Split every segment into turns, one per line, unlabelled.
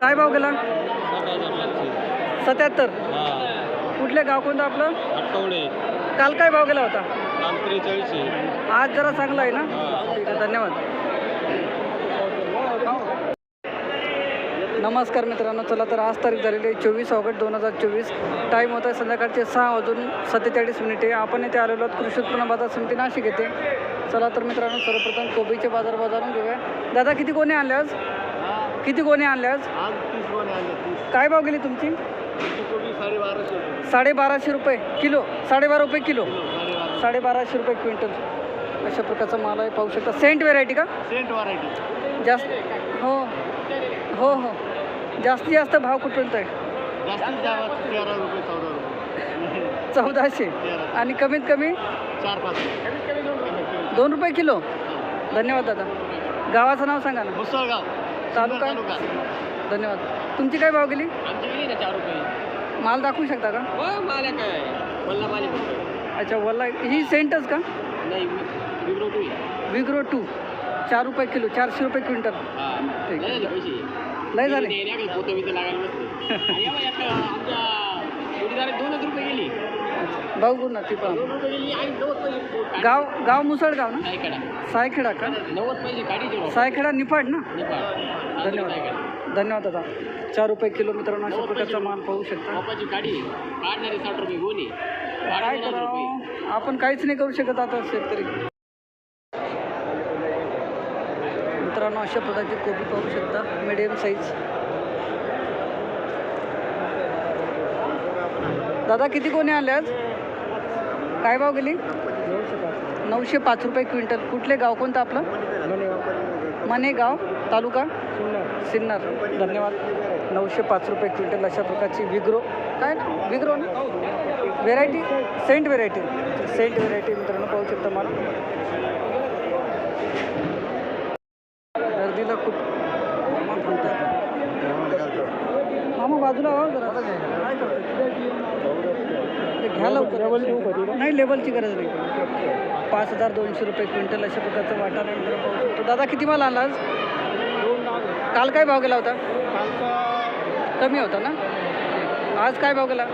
काय भाव गेला? सत्याहत्तर. कुठले गाव कोणतं आपलं? काल काय भाव गेला होता? आज जरा चांगला आहे ना. ठीक आहे धन्यवाद. नमस्कार मित्रांनो चला तर आज तारीख झालेली आहे चोवीस ऑगस्ट दोन हजार चोवीस. टाईम होता आहे संध्याकाळचे सहा वाजून सत्तेचाळीस मिनिटे. आपण इथे आलेलो आहोत कृषी उत्पन्न बाजार समिती नाशिक येते चला तर मित्रांनो सर्वप्रथम कोबीचे बाजार बाजारून घेऊया. दादा किती कोणी आणले आज? किती कोणी आणले आज?
आज तीस कोणी तीस.
काय भाव गेली तुमची?
कोटी साडेबाराशे रुपये.
साडेबाराशे रुपये. किलो? साडेबारा रुपये किलो?
साडेबारा
साडेबाराशे. रुपये क्विंटल. अशा प्रकारचा माल आहे पाहू शकता. सेंट व्हेरायटी का?
Cent variety.
जास्त हो. हो हो. जास्तीत जास्त भाव कुठपर्यंत आहे
जास्तीत जास्त तेरा रुपये चौदा रुपये.
चौदाशे. आणि कमीत कमी?
चार पाच
दोन रुपये किलो? धन्यवाद दादा. गावाचं नाव सांगा ना.
मुसळगाव.
तालुका?
तालुका
धन्यवाद. तुमची काय भाव गेली? माल दाखवू शकता का?
हो
अच्छा वल्ला ही सेंटच का?
नाही विब्रो टू
विग्रो टू. चार रुपये किलो चारशे रुपये क्विंटल.
हा.
ठीक.
लय झाले
बघू ना ती पण गाव गाव मुसळगाव ना? सायखेडा. का? सायखेडा निफाड ना? धन्यवाद. धन्यवाद दादा. चार रुपये किलो मित्रांनो अशा प्रकारचा माल पाहू शकता.
बापाची गाडी काढणारे साठ रुपये गोणी.
काय करावं? आपण काहीच नाही करू शकत आता शेतकरी. मित्रांनो अशा प्रकारची कोबी पाहू शकता. मिडियम साईज दादा किती कोणी आले आज? काय भाव गेली? नऊशे पाच. रुपये क्विंटल. कुठले गाव? कोणतं आपलं? मने गाव तालुका? सिन्नर. धन्यवाद. नऊशे पाच रुपये क्विंटल अशा प्रकारची विग्रो काय ना विग्रो ना? Variety cent variety cent variety मित्रांनो पाहू शकता मला. गर्दीला खूप मामा बाजूला जरा. काय ते घ्या लवकर. नाही लेबलची गरज नाही. पाच हजार दोनशे रुपये क्विंटल अशा प्रकारचं वाटाणा नाही पाहू शकतो. दादा किती माल आणला काल काय भाव गेला होता? कमी होता ना? आज काय भाव गेला?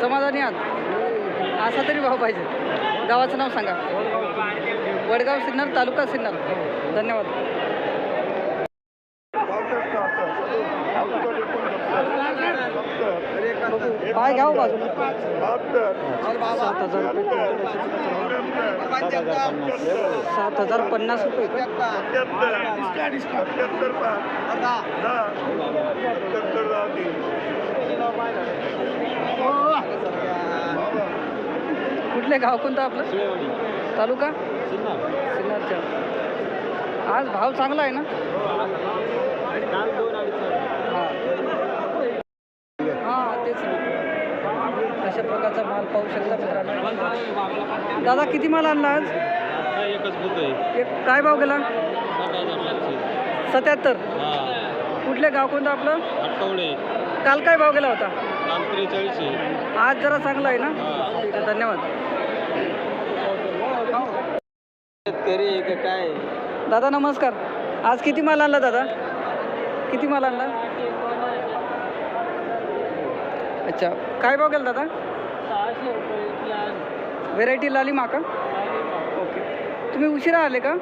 समाधानी आहात? असा तरी भाव पाहिजे. गावाचं नाव सांगा. वडगाव सिन्नर तालुका सिन्नर. धन्यवाद बघू पाय घ्या हो बाजूला. सात हजार रुपये सात हजार पन्नास रुपये. कुठले गाव कोणतं आपलं? तालुका? सिन्नरच्या. आज भाव चांगला आहे ना हां हां तेच ना अशा प्रकारचा माल पाहू शकता मित्रांनो. दादा किती माल आणला आज?
एकच बुत आहे
एक काय भाव गेला? सत्याहत्तर. कुठले गाव कोणतं आपलं? काल काय भाव गेला होता? आज जरा चांगला आहे ना? ठीक आहे धन्यवाद.
काय?
दादा नमस्कार. आज किती माल आणला दादा? किती माल आणला? अच्छा काय भाव गेला दादा? व्हेरायटी लाली माका? ओके तुम्ही उशिरा आले का?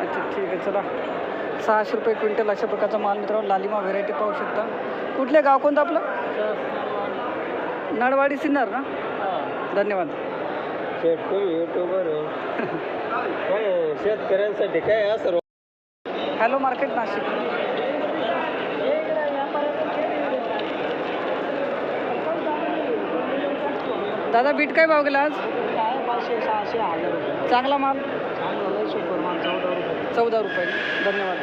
अच्छा ठीक आहे चला. सहाशे रुपये क्विंटल अशा प्रकारचा माल मित्रांनो लालिमा व्हेरायटी पाहू शकता. कुठले गाव कोणतं आपलं? नळवाडी सिन्नर ना? धन्यवाद.
शेतकरी युट्यूबर काय शेतकऱ्यांसाठी काय असं?
Hello market Nashik. दादा बीट काय भाव गेला आज
पाचशे सहाशे हजार
चांगला माल?
चांगलं सुपर माल चौदा रुपये.
चौदा रुपये. धन्यवाद.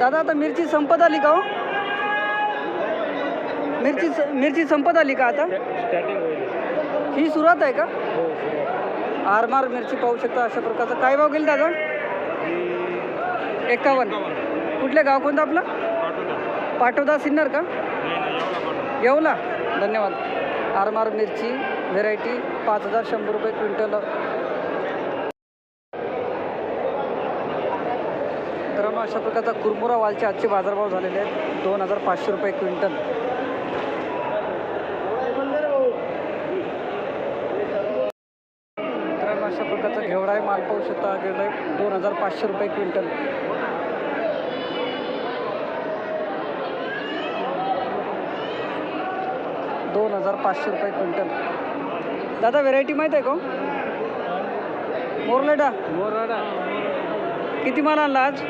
दादा आता मिरची संपत आली का हो? मिरची मिरची संपत आली का आता? ही सुरुवात आहे का?
हो
आरमार मिरची पाहू शकता अशा प्रकारचं. काय भाव गेली दादा? एकावन्न. कुठले गाव कोणतं आपलं? पाटोदा. सिन्नर का? येवला धन्यवाद. आरमार मिरची व्हेरायटी पाच हजार शंभर रुपये क्विंटल. मित्रांनो अशा प्रकारचा कुरमुरा वालचे आजचे बाजारभाव झालेले आहेत. दोन हजार पाचशे रुपये क्विंटल. तर अशा प्रकारचा घेवडा आहे माल पाहू शकता. घेवडा आहे दोन हजार पाचशे रुपये क्विंटल. दोन हजार पाचशे रुपये क्विंटल. दादा व्हेरायटी माहीत आहे का हो? मोरलेडा.
मोराडा
किती माल आणला आज?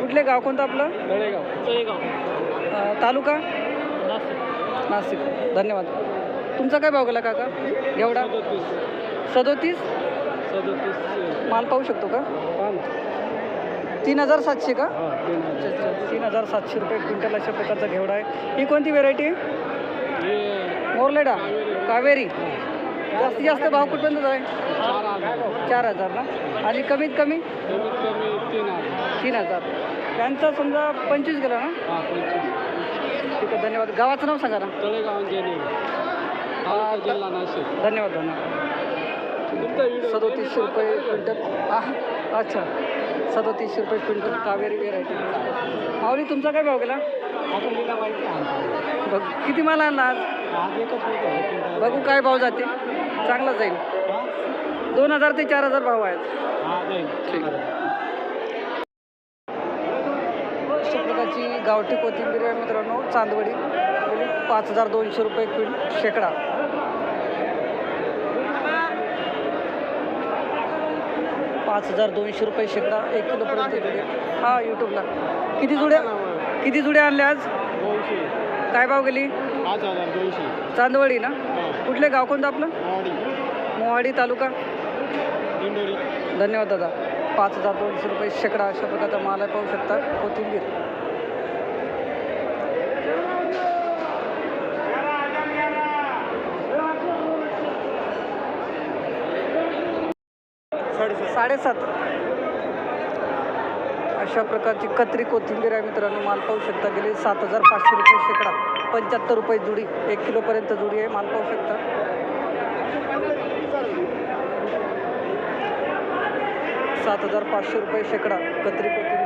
कुठले गाव कोणतं आपलं?
तळेगाव तळेगाव
अं, तालुका?
नाशिक.
नाशिक. धन्यवाद. तुमचा काय भाव गेला काका? एवढा?
सदोतीस.
सदोतीस?
सदोतीस.
माल पाहू शकतो का? तीन हजार सातशे का?
तीन
हजार सातशे रुपये क्विंटल अशा प्रकारचा घेवडा आहे. ही कोणती व्हेरायटी मोरलेडा. कावेरी. जास्तीत जास्त भाव कुठपर्यंत आहे?
चार हजार
ना? आणि कमीत कमी?
तीन हजार.
तीन हजार त्यांचा समजा पंचवीस गेला ना?
हां पंचवीस
ठीक आहे धन्यवाद. गावाचं नाव सांगा ना. धन्यवाद धन्यवाद. सदोतीसशे रुपये क्विंटल. आ अच्छा. सदोतीसशे रुपये क्विंटल कावेरी व्हेरायटी माऊली तुमचा काय भाव गेला? बघ किती माल आणला आज? बघू काय भाव जाते. चांगला जाईल. दोन हजार ते चार हजार भाव आहेत. ठीक. अशा प्रकारची गावठी कोथिंबीर आहे मित्रांनो. चांदवडी पाच हजार दोनशे रुपये क्विंट शेकडा. पाच हजार दोनशे रुपये शेकडा एक किलोपर्यंत जुडे हा यूट्यूबला किती जुड्या किती जुड्या आणल्या आज?
दोनशे.
काय भाव गेली? चांदवडी ना?
हां.
कुठले गाव कोणतं आपलं?
मावडी
मोहाडी तालुका? धन्यवाद दादा. पाच हजार दोनशे रुपये शेकडा अशा प्रकारचा माल आहे पाहू शकता. कोथिंबीर. साडेसात. अशा प्रकारची कत्री कोथिंबीर आहे मित्रांनो माल पाहू शकता. गेले सात हजार पाचशे रुपये शेकडा. पंच्याहत्तर रुपये जुडी. एक किलोपर्यंत जुडी आहे माल पाहू शकता. सात हजार पाचशे रुपये शेकडा कत्री कोथिंबीर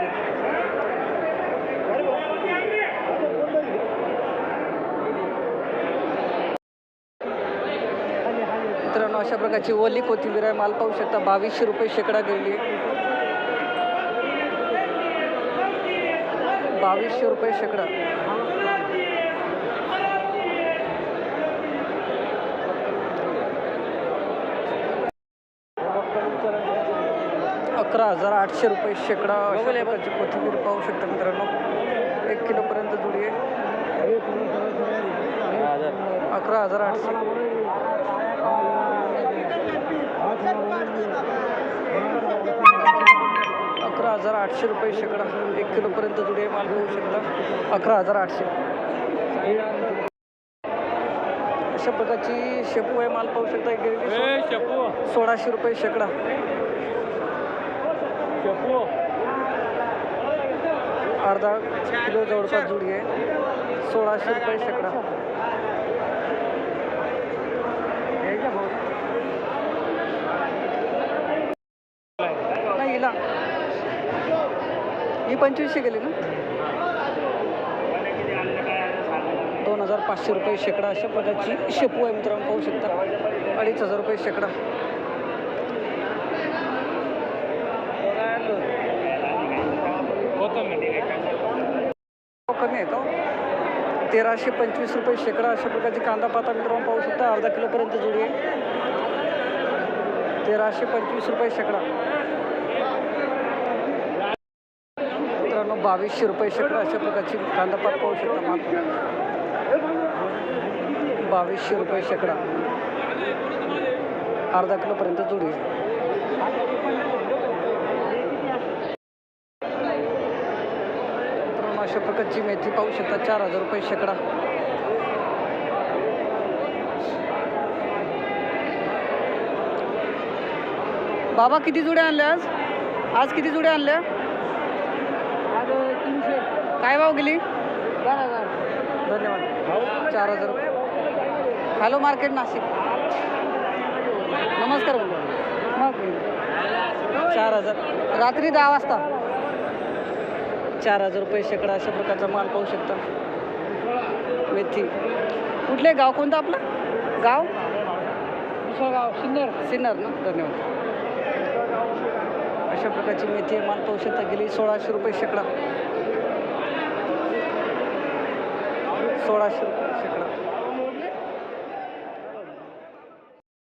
मित्रांनो अशा प्रकारची ओली कोथिंबीर आहे. माल पाहू शकता बावीसशे रुपये शेकडा आहे बावीसशे रुपये शेकडा. अकरा हजार आठशे रुपये शेकडा प्रकारची कोथिंबीर पाहू शकता मित्रांनो. एक किलोपर्यंत जुडी आहे. अकरा हजार आठशे. अकरा हजार आठशे रुपये शेकडा. एक किलोपर्यंत जुडी आहे माल पाहू शकता अकरा हजार आठशे. अशा प्रकारची शेपू आहे माल पाहू शकता सोळाशे रुपये शेकडा. अर्धा किलो जवळपास जुडी आहे. सोळाशे रुपये शेकडा नाही हिला ही पंचवीसशे गेली ना? दोन हजार पाचशे रुपये शेकडा अशा प्रकारची शेपू आहे मित्रांनो पाहू शकता. अडीच हजार रुपये शेकडा. कमी आहे का हो. तेराशे पंचवीस रुपये शेकडा अशा प्रकारची कांदा पाता मित्रांनो पाहू शकता. अर्धा किलोपर्यंत जुडी आहे. तेराशे पंचवीस रुपये शेकडा मित्रांनो बावीसशे रुपये शेकडा अशा प्रकारची कांदापात पाहू शकता मग बावीसशे रुपये शेकडा. अर्धा किलोपर्यंत जुडी. अशा प्रकारची मेथी पाहू शकता. चार हजार रुपये शेकडा. बाबा किती जुड्या आणल्या आज? आज किती जुड्या आणल्या? काय भाव गेली? चार हजार. धन्यवाद. चार हजार रुपये. Hello market Nashik. नमस्कार मग चार हजार. रात्री दहा वाजता. चार हजार रुपये शेकडा अशा प्रकारचा माल पाहू शकता. मेथी. कुठले गाव? कोणतं आपलं? गाव?
गाव सुंदर
सिन्नर ना? धन्यवाद. अशा प्रकारची मेथी माल पाहू शकता. गेली सोळाशे रुपये शेकडा. सोळाशे रुपये शेकडा